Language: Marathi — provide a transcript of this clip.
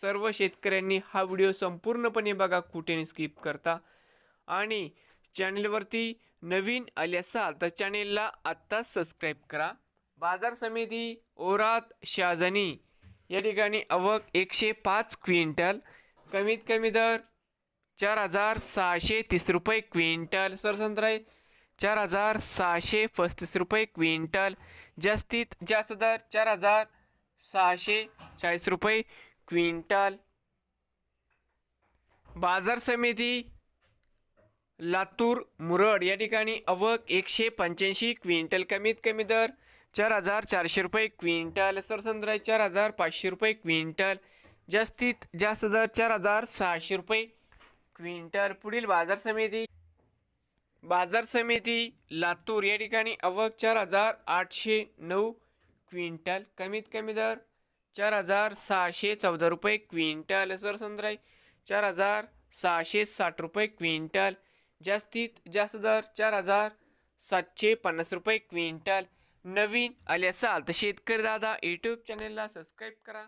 सर्व शेतकऱ्यांनी हा व्हिडिओ संपूर्णपणे बघा कुठे स्किप करता. आणि चॅनेलवरती नवीन आले असाल तर चॅनेलला आत्ताच सबस्क्राईब करा. बाजार समिती ओरात शाजनी या ठिकाणी आवक एकशे पाच क्विंटल कमीत कमी दर चार हजार सहाशे तीस रुपये क्विंटल. सरसंत्रा चार हजार सहाशे पस्तीस रुपये क्विंटल. जास्तीत जास्त दर चार हजार सहाशे चाळीस रुपये क्विंटल. बाजार समिती लातूर मुरड. या ठिकाणी अवक एकशे पंच्याऐंशी क्विंटल कमीत कमी दर चार हजार चारशे रुपये क्विंटल. सरसंद्राय चार हजार पाचशे रुपये क्विंटल. जास्तीत जास्त दर चार हजार सहाशे रुपये क्विंटल. पुढील बाजार समिती. बाजार समिती लातूर. या ठिकाणी अवक चार हजार आठशे नऊ क्विंटल कमीत कमी दर चार हजार सहाशे चौदा रुपये क्विंटल सरसंद्राई चार हजार सहाशे साठ रुपये क्विंटल. जास्तीत जास्त दर चार हजार सातशे पन्नास रुपये क्विंटल. नवीन आले असाल तर शेतकरी दादा यूट्यूब चॅनेलला सबस्क्राईब करा.